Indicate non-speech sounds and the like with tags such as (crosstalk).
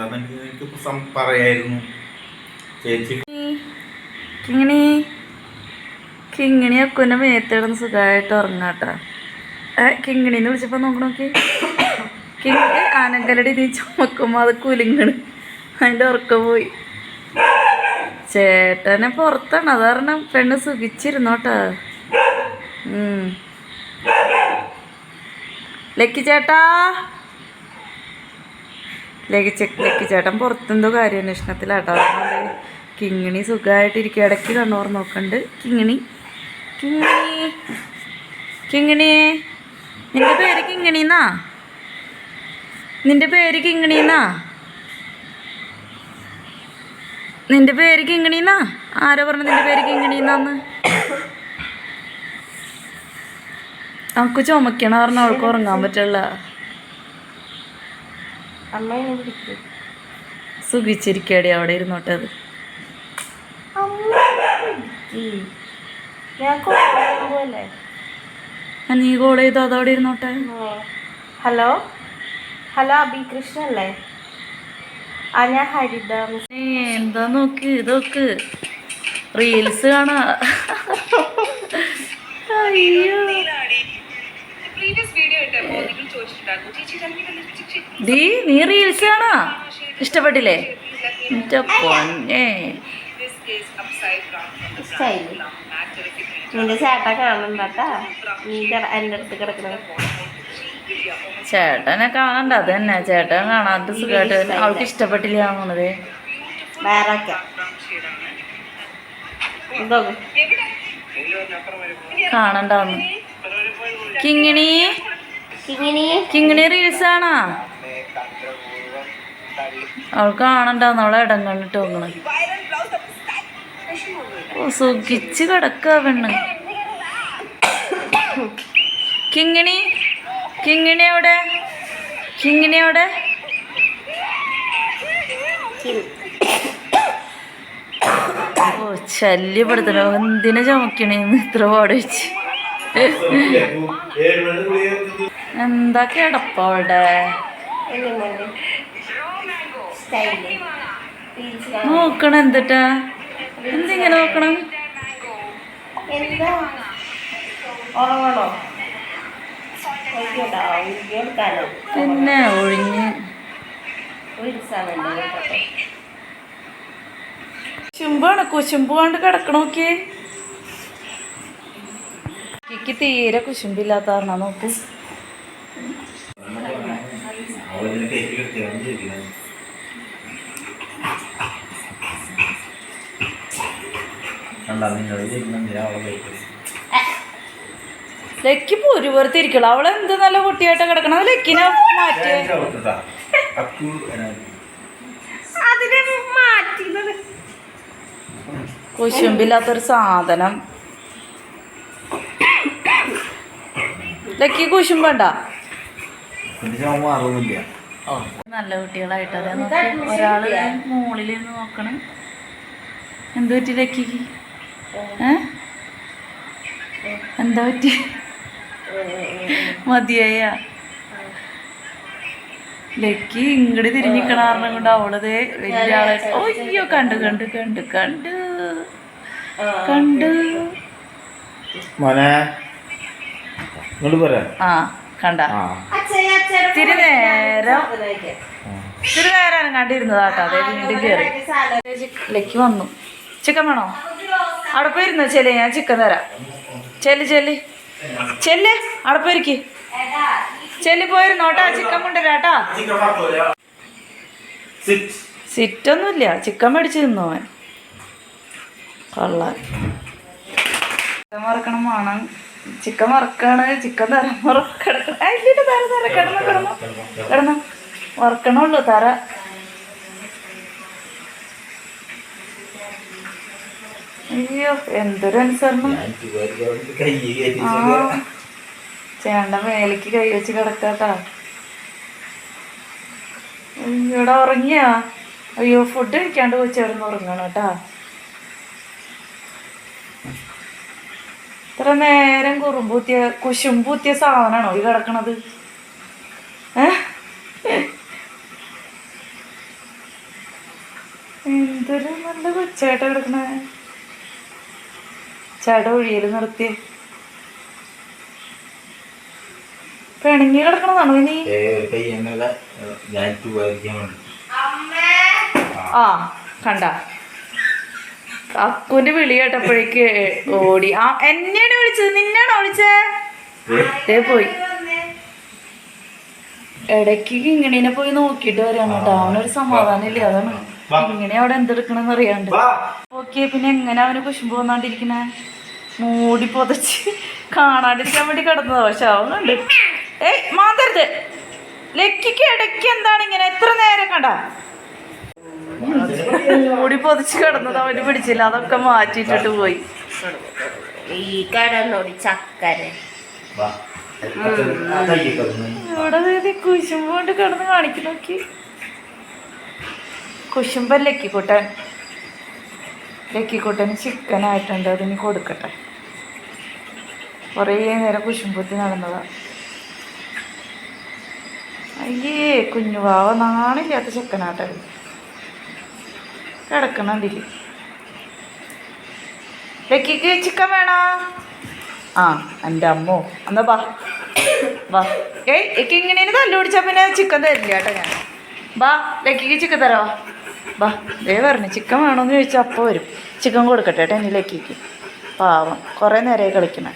അതെനിക്ക് എനിക്ക് പറയായിരുന്നു. ചേച്ചി കിങ്ങിണി. കിങ്ങിണി മേത്തിടുന്ന് സുഖമായിട്ട് ഉറങ്ങാട്ടാ. ഏ കിങ്ങിണിന്ന് വിളിച്ചപ്പോൾ നോക്ക് നോക്കി. കിങ്ങിണി ആനങ്കലടി നീ ചുമക്കുമ്പോൾ അത് കുലുങ്ങണ്. അതിന്റെ ഉറക്കം പോയി. ചേട്ടനെ പുറത്താണ്. അത് കാരണം പെണ്ണ് സുഖിച്ചിരുന്നോട്ടാ. ലക്കി ചേട്ടാ. ലക്കി ചെ ലക്കി ചേട്ടൻ പുറത്തെന്തോ കാര്യാന്വേഷണത്തിലാട്ടോ അതുകൊണ്ട് കിങ്ങിണി സുഖമായിട്ടിരിക്കുക ഇടയ്ക്ക് കണ്ണോർ നോക്കണ്ട്. കിങ്ങിണി. കിങ്ങിണി. കിങ്ങിണി. നിന്റെ പേര് കിങ്ങിണിന്നാ? നിന്റെ പേര് കിങ്ങിണിന്നാ? നിന്റെ പേര് കിങ്ങിണിന്നാ? ആരോ പറഞ്ഞു നിന്റെ പേര് കിങ്ങിണിന്നാന്ന്. നമുക്ക് ചുമക്കണ പറഞ്ഞ അവൾക്ക് ഉറങ്ങാൻ പറ്റുള്ള സുഖിച്ചിരിക്കടി അവിടെ ഇരുന്നോട്ടെ. അത് നീ കോൾ ചെയ്തോ? അതവിടെ ഇരുന്നോട്ടെ. ഹലോ? ഹലോ അബി കൃഷ്ണ അല്ലേ? ആ ഞാൻ ഹരിത. എന്താ നോക്ക് ഇതൊക്ക്. റീൽസ് കാണാ. (laughs) അയ്യോ. ഡീ നീ റീൽസ് കാണാ ഇഷ്ടപ്പെട്ടില്ലേ? എന്റെ പൊന്നേ. നിന്റെ ചേട്ട കാണണ്ടാട്ടാ നീ കിട- എന്റെ അടുത്ത് കിടക്കണ ചേട്ടനെ കാണണ്ട അത് തന്നെ. ചേട്ടൻ കാണാത്ത സുഖമായിട്ട് അവൾക്ക് ഇഷ്ടപ്പെട്ടില്ല വേറെ ഇതൊക്കെ കാണണ്ടാന്ന് കിങ്ങിണി. കിങ്ങിണി റീൽസ് ആണോ അവൾ കാണണ്ട നമ്മളെ ഇടം കണ്ടിട്ട് നോക്കണ ഓ സുഖിച്ച് കിടക്കുക പെണ്ണ് കിങ്ങിണി കിങ്ങിണി എവിടെ കിങ്ങിണി എവിടെ ഓ ശല്യപ്പെടുത്തണോ എന്തിനാ ചുമക്കണേന്ന് ഇത്ര പാട് വെച്ച് എന്താ കിടപ്പവിടെ നോക്കണം എന്തിട്ടാ? എന്തിങ്ങനെ നോക്കണം? പിന്നെ ഒഴിഞ്ഞ്. ചുമ്പാണ് കുശുമ്പാണ് കുശുമ്പ് കൊണ്ട് കിടക്കണ നോക്കിയേ. എനിക്ക് തീരെ കുശുമ്പില്ലാത്ത കാരണം നോക്ക്. അവളിങ്ങനെ കയറ്റി കിടത്തിയാണ് ചോദിക്കുന്നത് കണ്ടാ നിന്നോട് ചോദിക്കുന്നുണ്ട് അവളെ കയറ്റി ലക്കി വെറുതെ ഇരിക്കണം അവളെ എന്ത് നല്ല കുട്ടിയായിട്ട് കിടക്കണം അത് ലക്കിനെ മാറ്റി കുശുമ്പില്ലാത്തൊരു സാധനം. ലക്കി കുശുമ്പണ്ട മാറുന്നില്ല നല്ല കുട്ടികളായിട്ട് അതെ നോക്കി. ഒരാൾ നിന്ന് നോക്കണം. എന്ത് പറ്റി ലക്കി എന്താ പറ്റി? മതിയായ. ലക്കി ഇങ്ങട് തിരിഞ്ഞിക്കണ കാരണം കൊണ്ട് അവളത് വലിയ ആളെ അയ്യോ കണ്ടു കണ്ടു കണ്ടു കണ്ട്. കണ്ട്. മോനെ ആ കണ്ട. ആ. ഇത്തിരി നേരം കണ്ടിരുന്നത് നേരം കണ്ടിരുന്നതാട്ടോ അതെ വീണ്ടും കയറി ലക്കി വന്നു. ചിക്കൻ വേണോ? അവിടെ പോയിരുന്നോ? ചെല്ലി ഞാൻ ചിക്കൻ തരാം. ചെല്ലി ചെല്ലി. ചെല്ല് അവിടെ പോയിരിക്ക്. ചെല്ലി പോയിരുന്നോട്ടാ ചിക്കൻ കൊണ്ടുവരാട്ടാ. സിറ്റൊന്നുമില്ല. ചിക്കൻ മേടിച്ച് തിന്നു അവൻ കൊള്ളാൻ മറക്കണം വേണം. ചിക്കൻ വറക്കാണ് ചിക്കൻ തര വറക്കണം ഇല്ലിട്ട് തര തര കിടന്നു കിടന്നു. വറക്കണുള്ളൂ തര. അയ്യോ എന്തൊരു അനുസരണം. ചേണ്ട മേലേക്ക് കൈ വെച്ച് കിടക്കാട്ടാ. ഇവിടെ ഉറങ്ങിയാ? അയ്യോ ഫുഡ് കഴിക്കാണ്ട് കൊച്ചേർന്ന് ഉറങ്ങണം കേട്ടാ. ഇത്ര നേരം കുറുമ്പൂത്തിയ കുശുമ്പൂത്തിയ സാധനമാണോ ഈ കിടക്കണത്? എന്തൊരു നല്ല കൊച്ചായിട്ട് കിടക്കണേ. ചേട്ട ഒഴിയൽ നിർത്തിയ. പിണങ്ങി കിടക്കണതാണോ ഇനി? ആ കണ്ട. അക്കുവിന്റെ വിളി കേട്ടപ്പോഴേക്ക് ഓടി. ആ എന്നെയാണ് വിളിച്ചത്? നിന്നെയാണോ വിളിച്ചേ? ദേ പോയി. ഇടയ്ക്ക് കിങ്ങിണീനെ പോയി നോക്കിട്ട് വരാണ് കേട്ടോ. അവനൊരു സമാധാനം ഇല്ല അതാണ്. ഇങ്ങനെ അവിടെ എന്തെടുക്കണെന്ന് അറിയാണ്ട്. ഓക്കെ പിന്നെ എങ്ങനെ അവന് കുശുമ്പ് വന്നാണ്ടിരിക്കണേ? മൂടി പൊതച്ച് കാണാണ്ടിരിക്കാൻ വേണ്ടി കിടന്നതാ. പക്ഷെ അവൻ കണ്ട്. ഏയ് മാതരുത് ലക്കിക്ക് ഇടയ്ക്ക് എന്താണ് ഇങ്ങനെ? എത്ര നേരം കണ്ട? മൂടി പൊതിച്ച് കിടന്നത് അവന് പിടിച്ചില്ല. അതൊക്കെ മാറ്റിയിട്ടിട്ട് പോയി. ഈ കടന്നോടി ചക്കര. ഇവിടെ ദേ കുശുമ്പ് കൊണ്ട് കിടന്ന് കാണിക്കും നോക്കി. കുശുമ്പൻ ലക്കിക്കുട്ടൻ? ലക്കിക്കുട്ടന് ചിക്കൻ ആയിട്ടുണ്ട്. അതിന് കൊടുക്കട്ടെ. കുറേ നേരം കുശുമ്പത്തി നടന്നതാ. അയ്യേ കുഞ്ഞുവാവ നാണില്ലാത്ത ചെക്കനാട്ടെ അതിൽ ലക്കിക്ക് ചിക്കൻ വേണോ? ആ എന്റെ അമ്മോ. എന്നാ ബാ വാ. ഏയ് എനിക്ക് ഇങ്ങനെ തല്ലു പിടിച്ചാൽ പിന്നെ ചിക്കൻ തരില്ല കേട്ടോ ഞാൻ. ബാ ലക്കിക്ക് ചിക്കൻ തരാവാ ബാ ദേ പറഞ്ഞു ചിക്കൻ വേണമെന്ന് ചോദിച്ചാൽ അപ്പോൾ വരും. ചിക്കൻ കൊടുക്കട്ടെ കേട്ടോ ഇനി ലക്കിക്ക് പാവം കുറേ നേരമായി കളിക്കണേ.